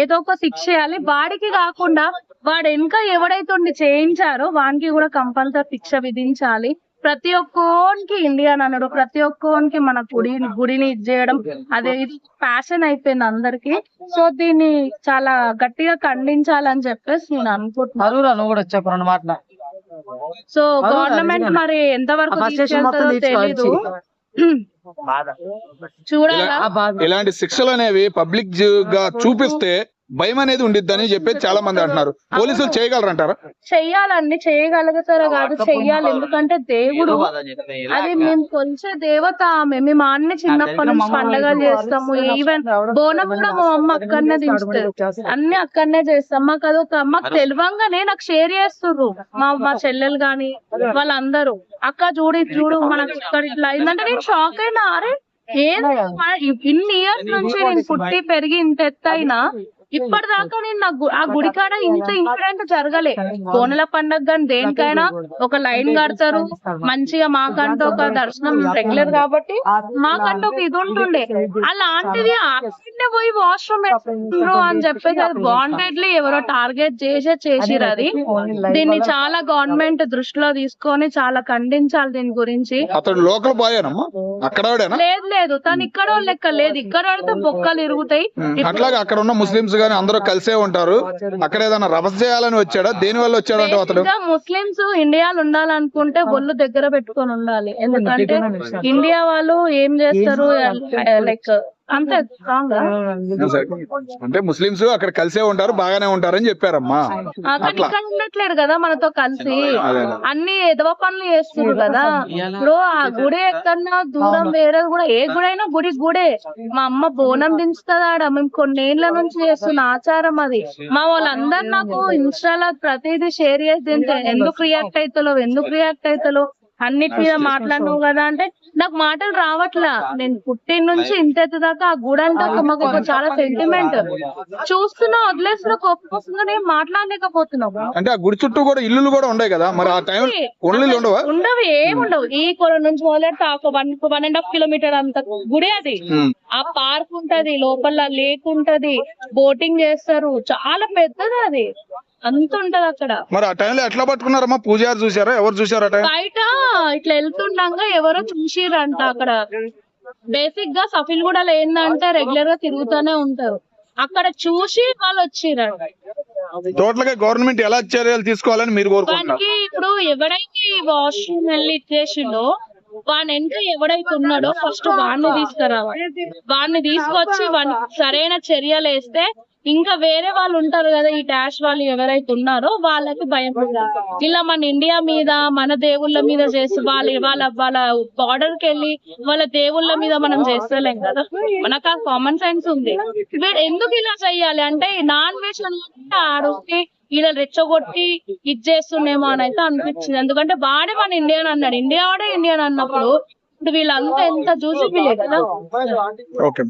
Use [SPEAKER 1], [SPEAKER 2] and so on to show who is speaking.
[SPEAKER 1] ఏదో ఒక శిక్ష చేయాలి. వాడికి కాకుండా వాడు వెనుక ఎవడైతే ఉండి చేయించారో వానికి కూడా కంపల్సరీ శిక్ష విధించాలి. ప్రతి ఒక్కోనికి ఇండియన్ అన్నాడు ప్రతి ఒక్కోనికి మన గుడి గుడిని ఇది చేయడం అదే ఇది ప్యాషన్ అయిపోయింది అందరికి. సో దీన్ని చాలా గట్టిగా ఖండించాలని చెప్పేసి నేను అనుకుంటున్నాను సో గవర్నమెంట్. మరి ఎంతవరకు
[SPEAKER 2] ఆ బాధ.
[SPEAKER 3] ఇలాంటి శిక్షలు అనేవి పబ్లిక్గా చూపిస్తే భయం అనేది ఉండిద్దని చెప్పి చాలా మంది అంటున్నారు. పోలీసులు చేయగలరంటారా?
[SPEAKER 1] చెయ్యాలండి చేయగలుగుతారో కాదు చెయ్యాలి. ఎందుకంటే దేవుడు అది మేము కొలిచే దేవత ఆమె. మేము అన్ని చిన్నప్పటి నుంచి పండగలు చేస్తాము. ఈవెన్ బోనం కూడా మా అమ్మ అక్కడనే దించుతుంది అన్ని అక్కడనే చేస్తాం. మాకు అదొక మాకు తెలివంగానే నాకు షేర్ చేస్తుర్రు. మా మా చెల్లెలు గాని వాళ్ళందరూ. అక్క చూడు చూడు మనకు ఇక్కడ ఇట్లా అయిందంటే నేను షాక్ అయినా. అరే ఏం ఇన్ని ఇయర్స్ నుంచి నేను పుట్టి పెరిగి ఇంత ఎత్తైనా ఇప్పటిదాకా నేను నా గు- ఆ గుడి కాడ ఇంత ఇన్సిడెంట్ జరగలే. బోనల పండగ కానీ దేనికైనా ఒక లైన్ కడతారు. మంచిగా మాకంటూ ఒక దర్శనం రెగ్యులర్ కాబట్టి మాకంటూ ఒక ఇది ఉంటుండే. అలాంటిది అక్కడనే పోయి వాష్రూమ్ అని చెప్పేసి అది వాంటెడ్లీ ఎవరో టార్గెట్ చేసే చేసిరు అది. దీన్ని చాలా గవర్నమెంట్ దృష్టిలో తీసుకొని చాలా ఖండించాలి దీని గురించి.
[SPEAKER 3] అతడు లోకల్ బాయ్ అనమ్మా అక్కడ
[SPEAKER 1] లేదు లేదు. తను ఇక్కడ లెక్క లేదు. ఇక్కడ ఆడితే బొక్కలు ఇరుగుతాయి.
[SPEAKER 3] అట్లాగే అక్కడ ఉన్న ముస్లిమ్స్ గానీ అందరూ కలిసే ఉంటారు. అక్కడ ఏదైనా రభస చేయాలని వచ్చాడా? దేని వల్ల వచ్చాడంటే అతడు?
[SPEAKER 1] ఇంకా ముస్లిమ్స్ ఇండియాలో ఉండాలనుకుంటే ఒళ్ళు దగ్గర పెట్టుకొని ఉండాలి. ఎందుకంటే ఇండియా వాళ్ళు ఏం చేస్తారు? లైక్
[SPEAKER 3] అంటే ముస్లిమ్స్ అక్కడ కలిసే ఉంటారు బాగానే ఉంటారని చెప్పారమ్మా.
[SPEAKER 1] అక్కడ ఇక్కడ ఉండట్లేరు కదా మనతో కలిసి. అన్ని ఎదవ పనులు చేస్తున్నారు కదా. ఇప్పుడు ఆ గుడి ఎక్కడన్నా దూరం వేరే కూడా ఏ గుడి అయినా గుడి గుడే. మా అమ్మ బోనం దించుతుంది ఆడ మేము కొన్నేళ్ళ నుంచి చేస్తున్న ఆచారం అది. మా వాళ్ళందరూ నాకు ఇన్స్టాలో ప్రతిదీ షేర్ చేసి తింటే ఎందుకు రియాక్ట్ అవుతలో ఎందుకు రియాక్ట్ అవుతలో అన్నిటి మీద మాట్లాడినావు కదా అంటే నాకు మాటలు రావట్లా. నేను పుట్టిన నుంచి ఇంత ఎత్తు దాకా ఆ గుడి అంటే మాకు ఒక చాలా సెంటిమెంట్ చూస్తున్నా వదిలేసిన కోపం వస్తుందో నేను మాట్లాడలేకపోతున్నావు.
[SPEAKER 3] అంటే ఆ గుడి చుట్టూ కూడా ఇల్లులు కూడా ఉన్నాయి కదా? మరి ఆ టైం ఉండవా.
[SPEAKER 1] ఉండవు? ఏముండవు ఈ కొల నుంచి మొదలెడితే ఒక one one and half kilometre అంత గుడి అది. ఆ పార్క్ ఉంటది లోపల లేక్ ఉంటది బోటింగ్ చేస్తారు. చాలా పెద్దది అది. అంత ఉంటది అక్కడ.
[SPEAKER 3] మరి ఆ టైంలో ఎట్లా పట్టుకున్నారమ్మా? పూజారి చూసారా ఎవరు చూసారా ఆ టైం?
[SPEAKER 1] బయట ఇట్లా వెళ్తుండగా ఎవరో చూసిరంట అక్కడ. బేసిక్గా సఫిల్ కూడా ఏందంటే రెగ్యులర్గా తిరుగుతూనే ఉంటారు. అక్కడ చూసి వాళ్ళు వచ్చిరంట
[SPEAKER 3] టోటల్గా గవర్నమెంట్ ఎలా చర్యలు తీసుకోవాలని మీరు కోరుకుంటున్నారు?
[SPEAKER 1] ఇప్పుడు ఎవడైతే వాష్రూమ్ వెళ్ళి ఇచ్చేసిండో వాని వెనక ఎవడైతే ఉన్నాడో ఫస్ట్ వాడిని తీసుకురావాలి. వాడిని తీసుకొచ్చి వానికి సరైన చర్యలు వేస్తే ఇంకా వేరే వాళ్ళు ఉంటారు కదా ఈ డాష్ వాళ్ళు ఎవరైతే ఉన్నారో వాళ్ళకి భయం ఉండాలి. ఇలా మన ఇండియా మీద మన దేవుళ్ళ మీద చేసి వాళ్ళ వాళ్ళ వాళ్ళ బార్డర్కి వెళ్ళి వాళ్ళ దేవుళ్ళ మీద మనం చేస్తలేం కదా. మనకు ఆ కామన్ సెన్స్ ఉంది. వీడు ఎందుకు ఇలా చెయ్యాలి అంటే నాన్ వెజ్ ఆడొచ్చి ఈడ రెచ్చగొట్టి ఇది చేస్తుండేమో అని అయితే అనిపించింది. ఎందుకంటే వాడే మన ఇండియన్ అన్నాడు. ఇండియా వాడే ఇండియన్ అన్నప్పుడు ఇప్పుడు వీళ్ళంతా ఎంత చూసి వీళ్ళే కదా.
[SPEAKER 3] ఓకే